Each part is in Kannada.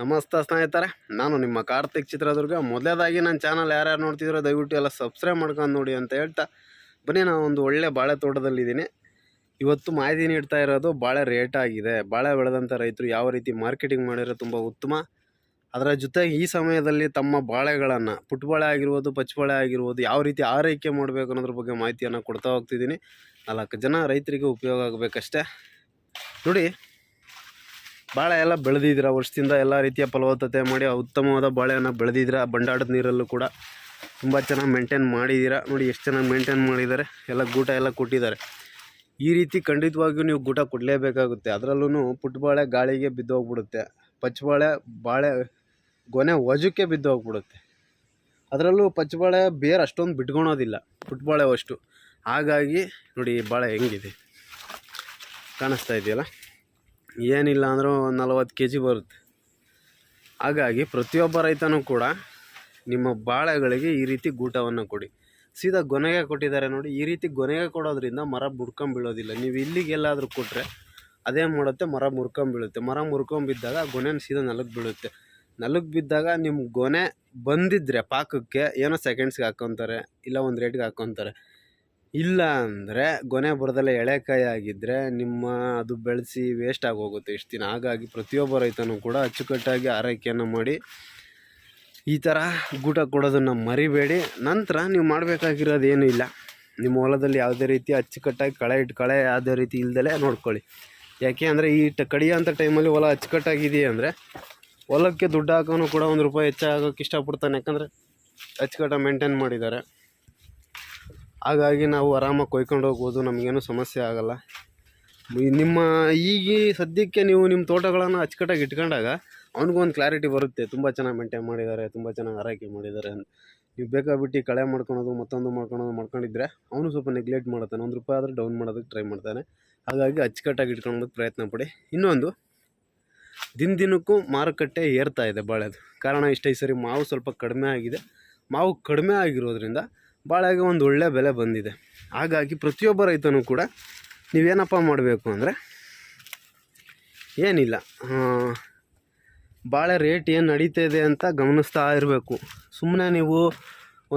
ನಮಸ್ತೆ ಸ್ನೇಹಿತರೆ, ನಾನು ನಿಮ್ಮ ಕಾರ್ತಿಕ್ ಚಿತ್ರದುರ್ಗ. ಮೊದಲೇದಾಗಿ ನನ್ನ ಚಾನಲ್ ಯಾರ್ಯಾರು ನೋಡ್ತಿದ್ರೋ ದಯವಿಟ್ಟು ಎಲ್ಲ ಸಬ್ಸ್ಕ್ರೈಬ್ ಮಾಡ್ಕೊಂಡು ನೋಡಿ ಅಂತ ಹೇಳ್ತಾ, ಬನ್ನಿ ನಾನು ಒಂದು ಒಳ್ಳೆ ಬಾಳೆ ತೋಟದಲ್ಲಿದ್ದೀನಿ. ಇವತ್ತು ಮಾಹಿತಿ ನೀಡ್ತಾ ಇರೋದು ಬಾಳೆ ರೇಟ್ ಆಗಿದೆ. ಬಾಳೆ ಬೆಳೆದಂಥ ರೈತರು ಯಾವ ರೀತಿ ಮಾರ್ಕೆಟಿಂಗ್ ಮಾಡಿರೋ ತುಂಬ ಉತ್ತಮ. ಅದರ ಜೊತೆಗೆ ಈ ಸಮಯದಲ್ಲಿ ತಮ್ಮ ಬಾಳೆಗಳನ್ನು, ಪುಟ್ಬಾಳೆ ಆಗಿರ್ಬೋದು, ಪಚ್ಚಬಾಳೆ ಆಗಿರ್ಬೋದು, ಯಾವ ರೀತಿ ಆರೈಕೆ ಮಾಡಬೇಕು ಅನ್ನೋದ್ರ ಬಗ್ಗೆ ಮಾಹಿತಿಯನ್ನು ಕೊಡ್ತಾ ಹೋಗ್ತಿದ್ದೀನಿ. ನಾಲ್ಕು ಜನ ರೈತರಿಗೆ ಉಪಯೋಗ ಆಗಬೇಕಷ್ಟೇ. ನೋಡಿ ಬಾಳೆ ಎಲ್ಲ ಬೆಳೆದಿದ್ದೀರ? ವರ್ಷದಿಂದ ಎಲ್ಲ ರೀತಿಯ ಫಲವತ್ತತೆ ಮಾಡಿ ಉತ್ತಮವಾದ ಬಾಳೆಯನ್ನು ಬೆಳೆದಿದ್ದೀರ? ಬಂಡಾಡದ ನೀರಲ್ಲೂ ಕೂಡ ತುಂಬ ಚೆನ್ನಾಗಿ ಮೇಂಟೈನ್ ಮಾಡಿದ್ದೀರಾ? ನೋಡಿ ಎಷ್ಟು ಚೆನ್ನಾಗಿ ಮೇಂಟೈನ್ ಮಾಡಿದ್ದಾರೆ. ಎಲ್ಲ ಗೂಟ ಎಲ್ಲ ಕೊಟ್ಟಿದ್ದಾರೆ. ಈ ರೀತಿ ಖಂಡಿತವಾಗಿಯೂ ನೀವು ಗೂಟ ಕೊಡಲೇಬೇಕಾಗುತ್ತೆ. ಅದರಲ್ಲೂ ಪುಟ್ಬಾಳೆ ಗಾಳಿಗೆ ಬಿದ್ದೋಗ್ಬಿಡುತ್ತೆ. ಪಚ್ಚಬಾಳೆ ಬಾಳೆ ಗೊನೆ ವಜಕ್ಕೆ ಬಿದ್ದೋಗ್ಬಿಡುತ್ತೆ. ಅದರಲ್ಲೂ ಪಚ್ಚಬಾಳೆ ಬೇರೆ ಅಷ್ಟೊಂದು ಬಿಟ್ಕೊಳೋದಿಲ್ಲ. ಪುಟ್ಬಾಳೆ ಅಷ್ಟು. ಹಾಗಾಗಿ ನೋಡಿ ಬಾಳೆ ಹೆಂಗಿದೆ? ಕಾಣಿಸ್ತಾ ಇದೆಯಲ್ಲ? ಏನಿಲ್ಲ ಅಂದರೂ ಒಂದು ನಲವತ್ತು ಕೆ ಜಿ ಬರುತ್ತೆ. ಹಾಗಾಗಿ ಪ್ರತಿಯೊಬ್ಬ ರೈತನೂ ಕೂಡ ನಿಮ್ಮ ಬಾಳೆಗಳಿಗೆ ಈ ರೀತಿ ಗೂಟವನ್ನು ಕೊಡಿ. ಸೀದಾ ಗೊನೆಗೆ ಕೊಟ್ಟಿದ್ದಾರೆ ನೋಡಿ, ಈ ರೀತಿ ಗೊನೆಗೆ ಕೊಡೋದ್ರಿಂದ ಮರ ಬೀಳೋದಿಲ್ಲ. ನೀವು ಇಲ್ಲಿಗೆಲ್ಲಾದರೂ ಕೊಟ್ಟರೆ ಅದೇ ಮಾಡುತ್ತೆ, ಮರ ಮುರ್ಕೊಂಬೀಳುತ್ತೆ ಮರ ಮುರ್ಕೊಂಬಿದ್ದಾಗ ಗೊನೆನ ಸೀದಾ ನೆಲಕ್ಕೆ ಬೀಳುತ್ತೆ. ನೆಲಕ್ಕೆ ಬಿದ್ದಾಗ ನಿಮ್ಮ ಗೊನೆ ಬಂದಿದ್ದರೆ ಪಾಕಕ್ಕೆ ಏನೋ ಸೆಕೆಂಡ್ಸ್ಗೆ ಹಾಕ್ಕೊತಾರೆ ಇಲ್ಲ ಒಂದು ರೇಟ್ಗೆ ಹಾಕ್ಕೊತಾರೆ ಇಲ್ಲ ಅಂದರೆ ಗೊನೆ ಬರದಲ್ಲೇ ಎಳೆಕಾಯಿ ಆಗಿದ್ದರೆ ನಿಮ್ಮ ಅದು ಬೆಳೆಸಿ ವೇಸ್ಟ್ ಆಗೋಗುತ್ತೆ ಇಷ್ಟು ದಿನ. ಹಾಗಾಗಿ ಪ್ರತಿಯೊಬ್ಬ ರೈತನೂ ಕೂಡ ಅಚ್ಚುಕಟ್ಟಾಗಿ ಆರೈಕೆಯನ್ನು ಮಾಡಿ ಈ ಥರ ಗೂಟ ಕೊಡೋದನ್ನು ಮರಿಬೇಡಿ. ನಂತರ ನೀವು ಮಾಡಬೇಕಾಗಿರೋದು ಏನೂ ಇಲ್ಲ. ನಿಮ್ಮ ಹೊಲದಲ್ಲಿ ಯಾವುದೇ ರೀತಿ ಅಚ್ಚುಕಟ್ಟಾಗಿ ಕಳೆ ಇಟ್ಟು ಕಳೆ ಯಾವುದೇ ರೀತಿ ಇಲ್ದಲೇ ನೋಡ್ಕೊಳ್ಳಿ. ಯಾಕೆ ಅಂದರೆ ಈ ಟ ಕಡಿಯೋಂಥ ಟೈಮಲ್ಲಿ ಹೊಲ ಅಚ್ಚುಕಟ್ಟಾಗಿದೆಯಾ ಅಂದರೆ ಹೊಲಕ್ಕೆ ದುಡ್ಡು ಹಾಕೋನು ಕೂಡ ಒಂದು ರೂಪಾಯಿ ಹೆಚ್ಚಾಗೋಕ್ಕೆ ಇಷ್ಟಪಡ್ತಾನೆ. ಯಾಕಂದರೆ ಅಚ್ಚುಕಟ್ಟಾಗಿ ಮೇಂಟೈನ್ ಮಾಡಿದ್ದಾರೆ. ಹಾಗಾಗಿ ನಾವು ಆರಾಮಾಗಿ ಕೊಯ್ಕೊಂಡು ಹೋಗ್ಬೋದು, ನಮಗೇನು ಸಮಸ್ಯೆ ಆಗೋಲ್ಲ. ನಿಮ್ಮ ಈಗ ಸದ್ಯಕ್ಕೆ ನೀವು ನಿಮ್ಮ ತೋಟಗಳನ್ನು ಅಚ್ಚುಕಟ್ಟಾಗಿ ಇಟ್ಕೊಂಡಾಗ ಅವ್ನಿಗೊಂದು ಕ್ಲಾರಿಟಿ ಬರುತ್ತೆ. ತುಂಬ ಚೆನ್ನಾಗಿ ಮೇಂಟೈನ್ ಮಾಡಿದ್ದಾರೆ, ತುಂಬ ಚೆನ್ನಾಗಿ ಆರೈಕೆ ಮಾಡಿದ್ದಾರೆ. ಅಂತ ನೀವು ಬೇಕಾಬಿಟ್ಟು ಕಳೆ ಮಾಡ್ಕೊಳೋದು, ಮತ್ತೊಂದು ಮಾಡ್ಕೊಳೋದು ಮಾಡ್ಕೊಂಡಿದ್ರೆ ಅವನು ಸ್ವಲ್ಪ ನೆಗ್ಲೆಕ್ಟ್ ಮಾಡ್ತಾನೆ. ಒಂದು ರೂಪಾಯಿ ಆದರೂ ಡೌನ್ ಮಾಡೋದಕ್ಕೆ ಟ್ರೈ ಮಾಡ್ತಾನೆ. ಹಾಗಾಗಿ ಅಚ್ಚುಕಟ್ಟಾಗಿ ಇಟ್ಕೊಳೋದಕ್ಕೆ ಪ್ರಯತ್ನ ಪಡಿ. ಇನ್ನೊಂದು, ದಿನ ದಿನಕ್ಕೂ ಮಾರುಕಟ್ಟೆ ಏರ್ತಾ ಇದೆ ಬಾಳೆದು. ಕಾರಣ ಇಷ್ಟೇ, ಈ ಸರಿ ಮಾವು ಸ್ವಲ್ಪ ಕಡಿಮೆ ಆಗಿದೆ. ಮಾವು ಕಡಿಮೆ ಆಗಿರೋದ್ರಿಂದ ಬಾಳೆಗೆ ಒಂದು ಒಳ್ಳೆ ಬೆಲೆ ಬಂದಿದೆ. ಹಾಗಾಗಿ ಪ್ರತಿಯೊಬ್ಬ ರೈತನೂ ಕೂಡ ನೀವೇನಪ್ಪ ಮಾಡಬೇಕು ಅಂದರೆ ಏನಿಲ್ಲ ಭಾಳ ರೇಟ್ ಏನು ನಡೀತಾ ಇದೆ ಅಂತ ಗಮನಿಸ್ತಾ ಇರಬೇಕು. ಸುಮ್ಮನೆ ನೀವು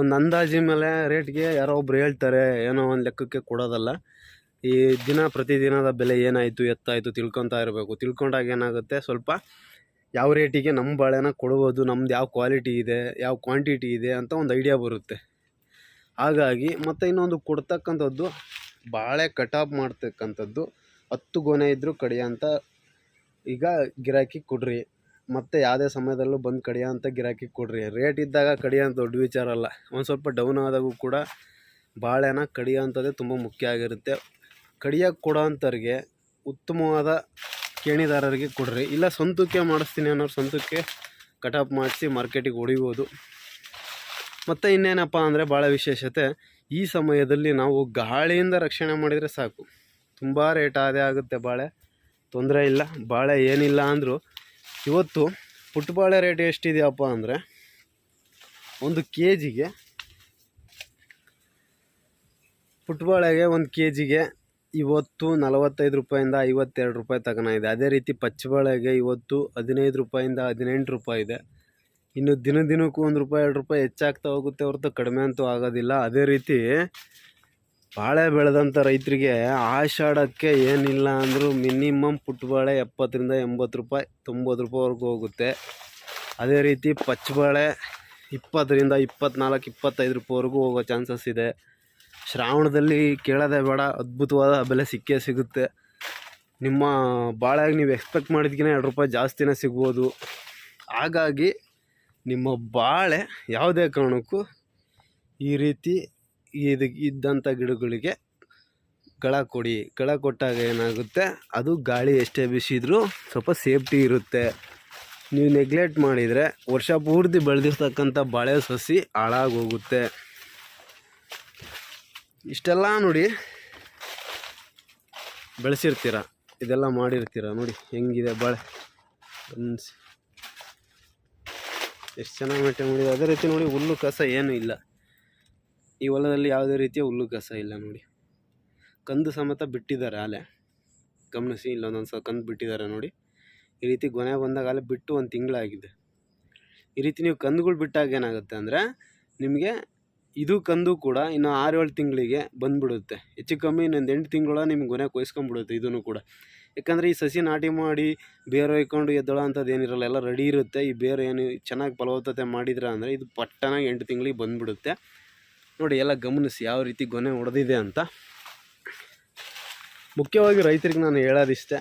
ಒಂದು ಅಂದಾಜಿನ ಮೇಲೆ ರೇಟ್ಗೆ ಯಾರೋ ಒಬ್ರು ಹೇಳ್ತಾರೆ, ಏನೋ ಒಂದು ಲೆಕ್ಕಕ್ಕೆ ಕೊಡೋದಲ್ಲ. ಈ ದಿನ ಪ್ರತಿದಿನದ ಬೆಲೆ ಏನಾಯಿತು, ಎತ್ತಾಯಿತು ತಿಳ್ಕೊತಾ ಇರಬೇಕು. ತಿಳ್ಕೊಂಡಾಗ ಏನಾಗುತ್ತೆ, ಸ್ವಲ್ಪ ಯಾವ ರೇಟಿಗೆ ನಮ್ಮ ಬಾಳೆನ ಕೊಡ್ಬೋದು, ನಮ್ದು ಯಾವ ಕ್ವಾಲಿಟಿ ಇದೆ, ಯಾವ ಕ್ವಾಂಟಿಟಿ ಇದೆ ಅಂತ ಒಂದು ಐಡಿಯಾ ಬರುತ್ತೆ. ಹಾಗಾಗಿ ಮತ್ತು ಇನ್ನೊಂದು ಕೊಡ್ತಕ್ಕಂಥದ್ದು ಬಾಳೆ ಕಟಾಪ್ ಮಾಡ್ತಕ್ಕಂಥದ್ದು ಹತ್ತು ಗೊನೆ ಇದ್ದರೂ ಕಡಿಯೋಂಥ ಈಗ ಗಿರಾಕಿ ಕೊಡ್ರಿ, ಮತ್ತು ಯಾವುದೇ ಸಮಯದಲ್ಲೂ ಬಂದು ಕಡಿಯೋಂಥ ಗಿರಾಕಿ ಕೊಡ್ರಿ. ರೇಟ್ ಇದ್ದಾಗ ಕಡಿಯೋಂಥ ದೊಡ್ಡ ವಿಚಾರ ಅಲ್ಲ. ಒಂದು ಸ್ವಲ್ಪ ಡೌನ್ ಆದಾಗೂ ಕೂಡ ಬಾಳೆನ ಕಡಿಯೋಂಥದ್ದೇ ತುಂಬ ಮುಖ್ಯ ಆಗಿರುತ್ತೆ. ಕಡಿಯೋಕ್ಕೆ ಕೊಡೋಂಥವ್ರಿಗೆ ಉತ್ತಮವಾದ ಕೇಣಿದಾರರಿಗೆ ಕೊಡ್ರಿ. ಇಲ್ಲ ಸ್ವಂತಕ್ಕೆ ಮಾಡಿಸ್ತೀನಿ ಅನ್ನೋರು ಸ್ವಂತಕ್ಕೆ ಕಟಾಪ್ ಮಾಡಿಸಿ ಮಾರ್ಕೆಟಿಗೆ ಹೊಡಿಬೋದು. ಮತ್ತು ಇನ್ನೇನಪ್ಪ ಅಂದರೆ ಭಾಳ ವಿಶೇಷತೆ, ಈ ಸಮಯದಲ್ಲಿ ನಾವು ಗಾಳಿಯಿಂದ ರಕ್ಷಣೆ ಮಾಡಿದರೆ ಸಾಕು. ತುಂಬ ರೇಟ್ ಆದೇ ಆಗುತ್ತೆ ಬಾಳೆ. ತೊಂದರೆ ಇಲ್ಲ, ಬಾಳೆ ಏನಿಲ್ಲ ಅಂದರೂ ಇವತ್ತು ಪುಟ್ಬಾಳೆ ರೇಟ್ ಎಷ್ಟಿದೆಯಪ್ಪ ಅಂದರೆ ಒಂದು ಕೆ ಜಿಗೆ ಪುಟ್ಬಾಳೆಗೆ ಒಂದು ಕೆ ಜಿಗೆ ಇವತ್ತು ನಲವತ್ತೈದು ರೂಪಾಯಿಂದ ಐವತ್ತೆರಡು ರೂಪಾಯಿ ತಗೋಣ ಇದೆ. ಅದೇ ರೀತಿ ಪಚ್ಚಬಾಳೆಗೆ ಇವತ್ತು ಹದಿನೈದು ರೂಪಾಯಿಂದ ಹದಿನೆಂಟು ರೂಪಾಯಿ ಇದೆ. ಇನ್ನು ದಿನ ದಿನಕ್ಕೂ ಒಂದು ರೂಪಾಯಿ, ಎರಡು ರೂಪಾಯಿ ಹೆಚ್ಚಾಗ್ತಾ ಹೋಗುತ್ತೆ ಹೊರತು ಕಡಿಮೆ ಅಂತೂ ಆಗೋದಿಲ್ಲ. ಅದೇ ರೀತಿ ಬಾಳೆ ಬೆಳೆದಂಥ ರೈತರಿಗೆ ಆಷಾಢಕ್ಕೆ ಏನಿಲ್ಲ ಅಂದರೂ ಮಿನಿಮಮ್ ಪುಟ್ಟಬಾಳೆ ಎಪ್ಪತ್ತರಿಂದ ಎಂಬತ್ತು ರೂಪಾಯಿ, ತೊಂಬತ್ತು ರೂಪಾಯಿವರೆಗೂ ಹೋಗುತ್ತೆ. ಅದೇ ರೀತಿ ಪಚ್ಚಬಾಳೆ ಇಪ್ಪತ್ತರಿಂದ ಇಪ್ಪತ್ನಾಲ್ಕು, ಇಪ್ಪತ್ತೈದು ರೂಪಾಯಿವರೆಗೂ ಹೋಗೋ ಚಾನ್ಸಸ್ ಇದೆ. ಶ್ರಾವಣದಲ್ಲಿ ಕೇಳೋದೇ ಬೇಡ, ಅದ್ಭುತವಾದ ಬೆಲೆ ಸಿಕ್ಕೇ ಸಿಗುತ್ತೆ. ನಿಮ್ಮ ಬಾಳೆಗೆ ನೀವು ಎಕ್ಸ್ಪೆಕ್ಟ್ ಮಾಡಿದ್ಕಿಂತ ಎರಡು ರೂಪಾಯಿ ಜಾಸ್ತಿನೇ ಸಿಗ್ಬೋದು. ಹಾಗಾಗಿ ನಿಮ್ಮ ಬಾಳೆ ಯಾವುದೇ ಕಾರಣಕ್ಕೂ ಈ ರೀತಿ ಇದು ಇದ್ದಂಥ ಗಿಡಗಳಿಗೆ ಗಳ ಕೊಡಿ. ಗಳ ಕೊಟ್ಟಾಗ ಏನಾಗುತ್ತೆ? ಅದು ಗಾಳಿ ಎಷ್ಟೇ ಬಿಸಿದ್ರೂ ಸ್ವಲ್ಪ ಸೇಫ್ಟಿ ಇರುತ್ತೆ. ನೀವು ನೆಗ್ಲೆಕ್ಟ್ ಮಾಡಿದರೆ ವರ್ಷ ಪೂರ್ತಿ ಬೆಳೆದಿರ್ತಕ್ಕಂಥ ಬಾಳೆ ಸಸಿ ಹಾಳಾಗೋಗುತ್ತೆ. ಇಷ್ಟೆಲ್ಲ ನೋಡಿ ಬೆಳೆಸಿರ್ತೀರ? ಇದೆಲ್ಲ ಮಾಡಿರ್ತೀರ? ನೋಡಿ, ಹೆಂಗಿದೆ ಬಾಳೆ? ಎಷ್ಟು ಚೆನ್ನಾಗಿ ಮೇಂಟೈನ್ ಮಾಡಿದೆ. ಅದೇ ರೀತಿ ನೋಡಿ ಹುಲ್ಲು ಕಸ ಏನೂ ಇಲ್ಲ. ಈ ಹೊಲದಲ್ಲಿ ಯಾವುದೇ ರೀತಿಯ ಹುಲ್ಲು ಕಸ ಇಲ್ಲ ನೋಡಿ. ಕಂದು ಸಮೇತ ಬಿಟ್ಟಿದ್ದಾರೆ ಆಲೆ. ಗಮನಿಸಿ, ಇಲ್ಲೊಂದೊಂದು ಸಲ ಕಂದು ಬಿಟ್ಟಿದ್ದಾರೆ ನೋಡಿ. ಈ ರೀತಿ ಗೊನೆ ಬಂದಾಗ ಆಲೆ ಬಿಟ್ಟು ಒಂದು ತಿಂಗಳಾಗಿದೆ. ಈ ರೀತಿ ನೀವು ಕಂದುಗಳು ಬಿಟ್ಟಾಗ ಏನಾಗುತ್ತೆ ಅಂದರೆ, ನಿಮಗೆ ಇದು ಕಂದು ಕೂಡ ಇನ್ನು ಆರು ಏಳು ತಿಂಗಳಿಗೆ ಬಂದುಬಿಡುತ್ತೆ. ಹೆಚ್ಚು ಕಮ್ಮಿ ಇನ್ನೊಂದು ಎಂಟು ತಿಂಗಳ ನಿಮ್ಗೆ ಗೊನೆ ಕೊಯ್ಸ್ಕೊಂಬಿಡುತ್ತೆ ಇದೂ ಕೂಡ. ಯಾಕಂದರೆ ಈ ಸಸಿ ನಾಟಿ ಮಾಡಿ ಬೇರೆ ಹೊಯ್ಕೊಂಡು ಎದ್ದಳ ಅಂಥದ್ದು ಏನಿರಲ್ಲ, ಎಲ್ಲ ರೆಡಿ ಇರುತ್ತೆ. ಈ ಬೇರೆ ಏನು ಚೆನ್ನಾಗಿ ಫಲವತ್ತತೆ ಮಾಡಿದ್ರೆ ಅಂದರೆ ಇದು ಪಟ್ಟನಾಗಿ ಎಂಟು ತಿಂಗಳಿಗೆ ಬಂದುಬಿಡುತ್ತೆ. ನೋಡಿ, ಎಲ್ಲ ಗಮನಿಸಿ ಯಾವ ರೀತಿ ಗೊನೆ ಹೊಡೆದಿದೆ ಅಂತ. ಮುಖ್ಯವಾಗಿ ರೈತರಿಗೆ ನಾನು ಹೇಳೋದಿಷ್ಟೆ,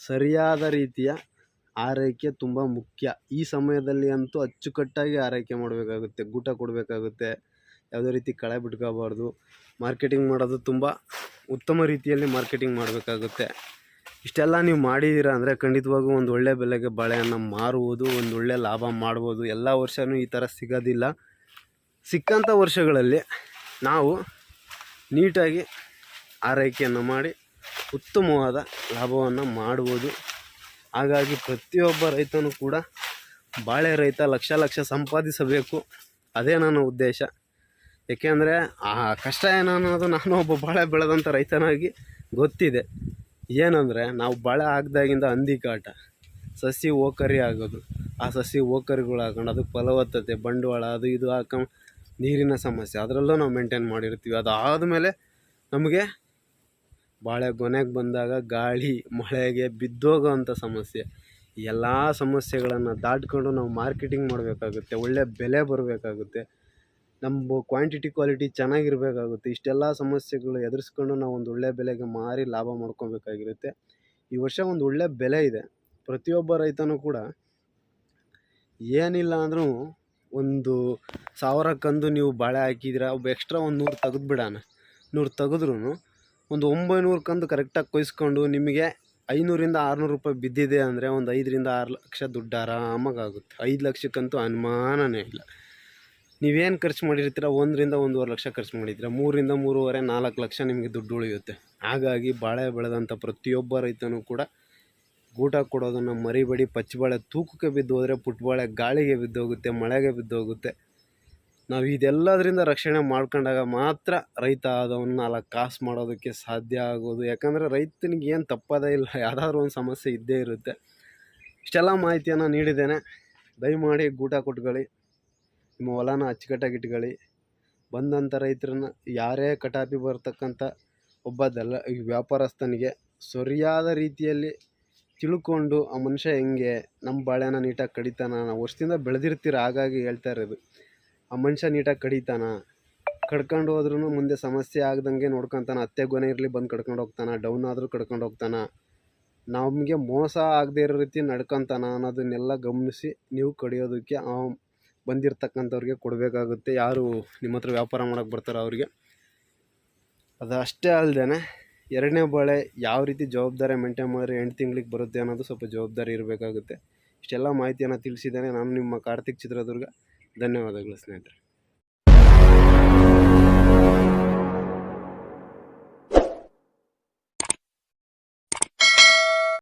ಸರಿಯಾದ ರೀತಿಯ ಆರೈಕೆ ತುಂಬ ಮುಖ್ಯ. ಈ ಸಮಯದಲ್ಲಿ ಅಂತೂ ಅಚ್ಚುಕಟ್ಟಾಗಿ ಆರೈಕೆ ಮಾಡಬೇಕಾಗುತ್ತೆ, ಗೂಟ ಕೊಡಬೇಕಾಗುತ್ತೆ. ಯಾವುದೇ ರೀತಿ ಕಳೆ ಬಿಟ್ಕೋಬಾರ್ದು. ಮಾರ್ಕೆಟಿಂಗ್ ಮಾಡೋದು ತುಂಬ ಉತ್ತಮ ರೀತಿಯಲ್ಲಿ ಮಾರ್ಕೆಟಿಂಗ್ ಮಾಡಬೇಕಾಗುತ್ತೆ. ಇಷ್ಟೆಲ್ಲ ನೀವು ಮಾಡಿದ್ದೀರಾ ಅಂದರೆ ಖಂಡಿತವಾಗೂ ಒಂದು ಒಳ್ಳೆ ಬೆಲೆಗೆ ಬಾಳೆಹಣ್ಣು ಮಾರುವುದು, ಒಂದು ಒಳ್ಳೆ ಲಾಭ ಮಾಡ್ಬೋದು. ಎಲ್ಲ ವರ್ಷವೂ ಈ ಥರ ಸಿಗೋದಿಲ್ಲ. ಸಿಕ್ಕಂಥ ವರ್ಷಗಳಲ್ಲಿ ನಾವು ನೀಟಾಗಿ ಆರೈಕೆಯನ್ನು ಮಾಡಿ ಉತ್ತಮವಾದ ಲಾಭವನ್ನು ಮಾಡ್ಬೋದು. ಹಾಗಾಗಿ ಪ್ರತಿಯೊಬ್ಬ ರೈತನೂ ಕೂಡ ಬಾಳೆ ರೈತ ಲಕ್ಷ ಲಕ್ಷ ಸಂಪಾದಿಸಬೇಕು. ಅದೇ ನನ್ನ ಉದ್ದೇಶ. ಏಕೆಂದರೆ ಆ ಕಷ್ಟ ಏನು ಅನ್ನೋದು ನಾನು ಒಬ್ಬ ಬಾಳೆ ಬೆಳೆದಂಥ ರೈತನಾಗಿ ಗೊತ್ತಿದೆ. ಏನಂದರೆ, ನಾವು ಬಾಳೆ ಹಾಕ್ದಾಗಿಂದ ಹಂದಿ ಕಾಟ. ಸಸಿ ಓಕರಿ ಆಗೋದು. ಆ ಸಸಿ ಓಕರಿಗಳು ಹಾಕೊಂಡು ಅದಕ್ಕೆ ಫಲವತ್ತತೆ, ಬಂಡವಾಳ, ಅದು ಇದು ಹಾಕೊಂಡು ನೀರಿನ ಸಮಸ್ಯೆ, ಅದರಲ್ಲೂ ನಾವು ಮೇಂಟೈನ್ ಮಾಡಿರ್ತೀವಿ. ಅದಾದಮೇಲೆ ನಮಗೆ ಬಾಳೆ ಗೊನೆಗೆ ಬಂದಾಗ ಗಾಳಿ, ಮಳೆಗೆ ಬಿದ್ದೋಗೋಂಥ ಸಮಸ್ಯೆ. ಎಲ್ಲ ಸಮಸ್ಯೆಗಳನ್ನು ದಾಟ್ಕೊಂಡು ನಾವು ಮಾರ್ಕೆಟಿಂಗ್ ಮಾಡಬೇಕಾಗುತ್ತೆ. ಒಳ್ಳೆ ಬೆಲೆ ಬರಬೇಕಾಗುತ್ತೆ. ನಮ್ಮ ಕ್ವಾಂಟಿಟಿ ಕ್ವಾಲಿಟಿ ಚೆನ್ನಾಗಿರಬೇಕಾಗುತ್ತೆ. ಇಷ್ಟೆಲ್ಲ ಸಮಸ್ಯೆಗಳು ಎದುರಿಸ್ಕೊಂಡು ನಾವು ಒಂದು ಒಳ್ಳೆ ಬೆಲೆಗೆ ಮಾರಿ ಲಾಭ ಮಾಡ್ಕೊಬೇಕಾಗಿರುತ್ತೆ. ಈ ವರ್ಷ ಒಂದು ಒಳ್ಳೆ ಬೆಲೆ ಇದೆ. ಪ್ರತಿಯೊಬ್ಬ ರೈತನೂ ಕೂಡ ಏನಿಲ್ಲ ಅಂದರೂ ಒಂದು ಸಾವಿರ ಕಂದು ನೀವು ಬಾಳೆ ಹಾಕಿದ್ರೆ, ಒಬ್ಬ ಎಕ್ಸ್ಟ್ರಾ ಒಂದು ನೂರು ತೆಗೆದು ಬಿಡೋಣ. ನೂರು ತೆಗೆದ್ರೂ ಒಂದು ಒಂಬೈನೂರು ಕಂದು ಕರೆಕ್ಟಾಗಿ ಕೊಯ್ಸ್ಕೊಂಡು ನಿಮಗೆ ಐನೂರಿಂದ ಆರುನೂರು ರೂಪಾಯಿ ಬಿದ್ದಿದೆ ಅಂದರೆ ಒಂದು ಐದರಿಂದ ಆರು ಲಕ್ಷ ದುಡ್ಡು ಆರಾಮಾಗಿ ಆಗುತ್ತೆ. ಐದು ಲಕ್ಷಕ್ಕಂತೂ ಅನುಮಾನನೇ ಇಲ್ಲ. ನೀವೇನು ಖರ್ಚು ಮಾಡಿರ್ತೀರ ಒಂದರಿಂದ ಒಂದೂವರೆ ಲಕ್ಷ ಖರ್ಚು ಮಾಡಿದ್ದೀರ. ಮೂರಿಂದ ಮೂರುವರೆ ನಾಲ್ಕು ಲಕ್ಷ ನಿಮಗೆ ದುಡ್ಡು ಉಳಿಯುತ್ತೆ. ಹಾಗಾಗಿ ಬಾಳೆ ಬೆಳೆದಂಥ ಪ್ರತಿಯೊಬ್ಬ ರೈತನೂ ಕೂಡ ಗೂಟ ಕೊಡೋದನ್ನು ಮರಿಬೇಡಿ. ಪಚ್ಚಬಾಳೆ ತೂಕಕ್ಕೆ ಬಿದ್ದು ಹೋದರೆ ಪುಟ್ಬಾಳೆ ಗಾಳಿಗೆ ಬಿದ್ದೋಗುತ್ತೆ, ಮಳೆಗೆ ಬಿದ್ದೋಗುತ್ತೆ. ನಾವು ಇದೆಲ್ಲದರಿಂದ ರಕ್ಷಣೆ ಮಾಡ್ಕೊಂಡಾಗ ಮಾತ್ರ ರೈತ ಆದವನ್ನ ಅಲ್ಲ ಕಾಸು ಮಾಡೋದಕ್ಕೆ ಸಾಧ್ಯ ಆಗೋದು. ಯಾಕಂದರೆ ರೈತನಿಗೆ ಏನು ತಪ್ಪದೇ ಇಲ್ಲ, ಯಾವುದಾದ್ರೂ ಒಂದು ಸಮಸ್ಯೆ ಇದ್ದೇ ಇರುತ್ತೆ. ಇಷ್ಟೆಲ್ಲ ಮಾಹಿತಿಯನ್ನು ನೀಡಿದ್ದೇನೆ. ದಯಮಾಡಿ ಗೂಟ ಕೊಟ್ಕೊಳ್ಳಿ. ನಿಮ್ಮ ಹೊಲನ ಅಚ್ಚುಕಟ್ಟಾಗಿ ಇಟ್ಕೊಳ್ಳಿ. ಬಂದಂಥ ರೈತರನ್ನ ಯಾರೇ ಕಟಾಪಿ ಬರ್ತಕ್ಕಂಥ ಒಬ್ಬ ದಲ್ಲ ವ್ಯಾಪಾರಸ್ಥನಿಗೆ ಸರಿಯಾದ ರೀತಿಯಲ್ಲಿ ತಿಳ್ಕೊಂಡು ಆ ಮನುಷ್ಯ ಹೆಂಗೆ ನಮ್ಮ ಬಾಳೆನ ನೀಟಾಗಿ ಕಡಿತಾನ, ನಾವು ವರ್ಷದಿಂದ ಬೆಳೆದಿರ್ತೀರ ಹಾಗಾಗಿ ಹೇಳ್ತಾ ಇರೋದು. ಆ ಮನುಷ್ಯ ನೀಟಾಗಿ ಕಡಿತಾನ, ಕಡ್ಕೊಂಡು ಹೋದ್ರೂ ಮುಂದೆ ಸಮಸ್ಯೆ ಆಗ್ದಂಗೆ ನೋಡ್ಕೊತಾನ, ಅತ್ತೆ ಗೊನೆ ಇರಲಿ ಬಂದು ಕಡ್ಕೊಂಡು ಹೋಗ್ತಾನ ಡೌನ್ ಆದರೂ ಕಡ್ಕೊಂಡು ಹೋಗ್ತಾನ. ನಮಗೆ ಮೋಸ ಆಗದೇ ಇರೋ ರೀತಿ ನಡ್ಕೊತಾನ ಅನ್ನೋದನ್ನೆಲ್ಲ ಗಮನಿಸಿ ನೀವು ಕಡಿಯೋದಕ್ಕೆ ಆ ಬಂದಿರತಕ್ಕಂಥವ್ರಿಗೆ ಕೊಡಬೇಕಾಗುತ್ತೆ. ಯಾರು ನಿಮ್ಮ ಹತ್ರ ವ್ಯಾಪಾರ ಮಾಡೋಕ್ಕೆ ಬರ್ತಾರೋ ಅವರಿಗೆ. ಅದು ಅಷ್ಟೇ ಅಲ್ಲದೆ ಎರಡನೇ ಬಾಳೆ ಯಾವ ರೀತಿ ಜವಾಬ್ದಾರಿ ಮೇಂಟೈನ್ ಮಾಡಿದ್ರೆ ಎಂಟು ತಿಂಗಳಿಗೆ ಬರುತ್ತೆ ಅನ್ನೋದು ಸ್ವಲ್ಪ ಜವಾಬ್ದಾರಿ ಇರಬೇಕಾಗುತ್ತೆ. ಇಷ್ಟೆಲ್ಲ ಮಾಹಿತಿಯನ್ನು ತಿಳಿಸಿದ್ದೇನೆ ನಾನು ನಿಮ್ಮ ಕಾರ್ತಿಕ್ ಚಿತ್ರದುರ್ಗ. ಧನ್ಯವಾದಗಳು ಸ್ನೇಹಿತರೆ.